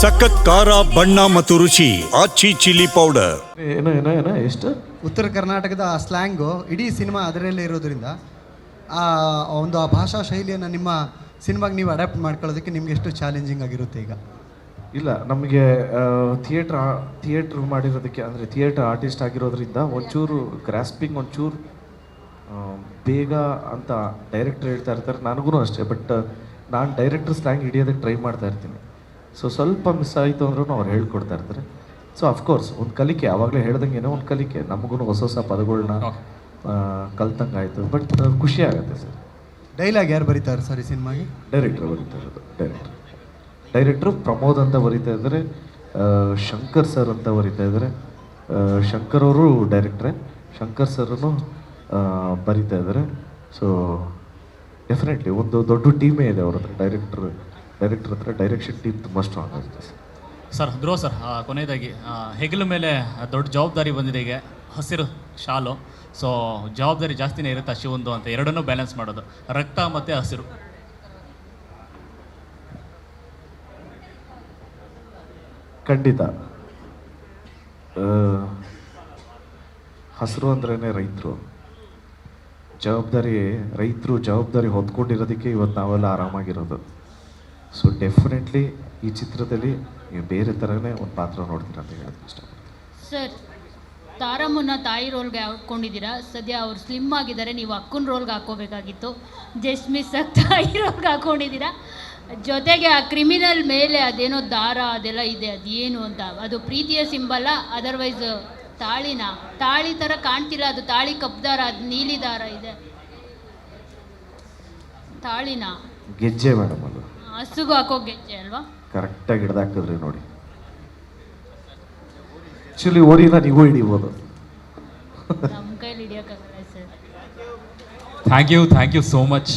ಸಖತ್ ಖಾರ ಬಣ್ಣ ಮತ್ತು ರುಚಿ ಆಚಿ ಚಿಲ್ಲಿ ಪೌಡರ್. ಏನೋ ಏನೋ ಏನೋ ಎಷ್ಟು? ಉತ್ತರ ಕರ್ನಾಟಕದ ಆ ಸ್ಲ್ಯಾಂಗು ಇಡೀ ಸಿನಿಮಾ ಅದರಲ್ಲೇ ಇರೋದ್ರಿಂದ ಆ ಒಂದು ಆ ಭಾಷಾ ಶೈಲಿಯನ್ನು ನಿಮ್ಮ ಸಿನಿಮಾಗೆ ನೀವು ಅಡ್ಯಾಪ್ಟ್ ಮಾಡ್ಕೊಳ್ಳೋದಕ್ಕೆ ನಿಮ್ಗೆ ಎಷ್ಟು ಚಾಲೆಂಜಿಂಗ್ ಆಗಿರುತ್ತೆ ಈಗ? ಇಲ್ಲ ನಮಗೆ ಥಿಯೇಟ್ರ್ ಥಿಯೇಟ್ರ್ ಮಾಡಿರೋದಕ್ಕೆ ಅಂದರೆ ಥಿಯೇಟ್ರ್ ಆರ್ಟಿಸ್ಟ್ ಆಗಿರೋದ್ರಿಂದ ಒಂಚೂರು ಗ್ರಾಸ್ಪಿಂಗ್ ಒಂಚೂರು ಬೇಗ ಅಂತ ಡೈರೆಕ್ಟರ್ ಹೇಳ್ತಾ ಇರ್ತಾರೆ. ನನಗೂ ಅಷ್ಟೇ ಬಟ್ ನಾನು ಡೈರೆಕ್ಟರ್ ಸ್ಲ್ಯಾಂಗ್ ಹಿಡಿಯೋದಕ್ಕೆ ಟ್ರೈ ಮಾಡ್ತಾ ಇರ್ತೀನಿ. ಸೊ ಸ್ವಲ್ಪ ಮಿಸ್ ಆಯಿತು ಅಂದ್ರೂ ಅವ್ರು ಹೇಳ್ಕೊಡ್ತಾ ಇರ್ತಾರೆ. ಸೊ ಅಫ್ಕೋರ್ಸ್ ಒಂದು ಕಲಿಕೆ ಆವಾಗಲೇ ಹೇಳ್ದಂಗೆ ಒಂದು ಕಲಿಕೆ. ನಮಗೂ ಹೊಸ ಹೊಸ ಪದಗಳನ್ನ ಕಲ್ತಂಗೆ ಆಯಿತು ಬಟ್ ಖುಷಿ ಆಗುತ್ತೆ ಸರ್. ಡೈಲಾಗ್ ಯಾರು ಬರೀತಾರೆ ಸರ್ ಈ ಸಿನಿಮಾಗೆ? ಡೈರೆಕ್ಟ್ರ್ ಬರೀತಾ ಇರೋದು ಡೈರೆಕ್ಟ್ರ್ ಡೈರೆಕ್ಟ್ರು ಪ್ರಮೋದ್ ಅಂತ ಬರೀತಾ ಇದ್ದಾರೆ. ಶಂಕರ್ ಸರ್ ಅಂತ ಬರೀತಾ ಇದ್ದಾರೆ. ಶಂಕರ್ ಅವರು ಡೈರೆಕ್ಟ್ರೆ ಶಂಕರ್ ಸರ್ನು ಬರೀತಾ ಇದ್ದಾರೆ. ಸೊ ಡೆಫಿನೆಟ್ಲಿ ಒಂದು ದೊಡ್ಡ ಟೀಮೇ ಇದೆ ಅವ್ರ ಹತ್ರ ಡೈರೆಕ್ಟ್ರ್ ಡೈರೆಕ್ಟರ್ ಹತ್ರ ಡೈರೆಕ್ಷನ್ ಟೀಮ್ ತುಂಬ ಸ್ಟ್ರಾಂಗ್ ಆಗಿದೆ ಸರ್. ಸರ್ ಧ್ರುವ ಸರ್ ಕೊನೆಯದಾಗಿ ಹೆಗಲ ಮೇಲೆ ದೊಡ್ಡ ಜವಾಬ್ದಾರಿ ಬಂದಿದೆ ಈಗ ಹಸಿರು ಶಾಲು. ಸೊ ಜವಾಬ್ದಾರಿ ಜಾಸ್ತಿನೇ ಇರುತ್ತೆ ಒಂದು ಅಂತ ಎರಡನ್ನೂ ಬ್ಯಾಲೆನ್ಸ್ ಮಾಡೋದು. ರಕ್ತ ಮತ್ತು ಹಸಿರು. ಖಂಡಿತ. ಹಸಿರು ಅಂದ್ರೇ ರೈತರು. ಜವಾಬ್ದಾರಿ ರೈತರು ಜವಾಬ್ದಾರಿ ಹೊತ್ಕೊಂಡಿರೋದಕ್ಕೆ ಇವತ್ತು ನಾವೆಲ್ಲ ಆರಾಮಾಗಿರೋದು. ಸೊ ಡೆಫಿನೆಟ್ಲಿ ಈ ಚಿತ್ರದಲ್ಲಿ ನೀವು ಬೇರೆ ಥರನೇ ಒಂದು ಪಾತ್ರ ನೋಡ್ತೀರ ಅಂತ ಹೇಳೋದಕ್ಕೆ ಇಷ್ಟಪಡ್ತೀನಿ. ಸರ್ ತಾರಮ್ಮನ ತಾಯಿ ರೋಲ್ಗೆ ಹಾಕೊಂಡಿದ್ದೀರಾ? ಸದ್ಯ ಅವ್ರು ಸ್ಲಿಮ್ ಆಗಿದ್ದಾರೆ ನೀವು ಅಕ್ಕನ ರೋಲ್ಗೆ ಹಾಕೋಬೇಕಾಗಿತ್ತು ಜಸ್ಮಿಸ್ ತಾಯಿ ರೋಲ್ಗೆ ಹಾಕೊಂಡಿದ್ದೀರಾ ಜೊತೆಗೆ ಆ ಕ್ರಿಮಿನಲ್ ಮೇಲೆ ಅದೇನೋ ದಾರ ಅದೆಲ್ಲ ಇದೆ ಅದೇನು ಅಂತ. ಅದು ಪ್ರೀತಿಯ ಸಿಂಬಲ್ಲ ಅದರ್ವೈಸ್ ತಾಳಿನ? ತಾಳಿ ಥರ ಕಾಣ್ತಿಲ್ಲ ಅದು ತಾಳಿ ಕಪ್ ದಾರ ಅದು ನೀಲಿ ದಾರ ಇದೆ. ತಾಳಿನ? ಗೆಜ್ಜೆ ಮೇಡಮ್ ಹಸುಗೂ ಹಾಕೋ ಗೆಜ್ಜೆ ಅಲ್ವಾ? ಕರೆಕ್ಟಾಗಿ ಹಿಡ್ದಾಕಿದ್ರಿ ನೋಡಿ. ಆ್ಯಕ್ಚುಲಿ ಓರಿನ ನೀವು ಹಿಡಿಬೋದು. ನಮ್ಮ ಕೈಲಿ ಹಿಡಿಯೋಕ್ಕಾಗಲ್ಲ sir. Thank you thank you so much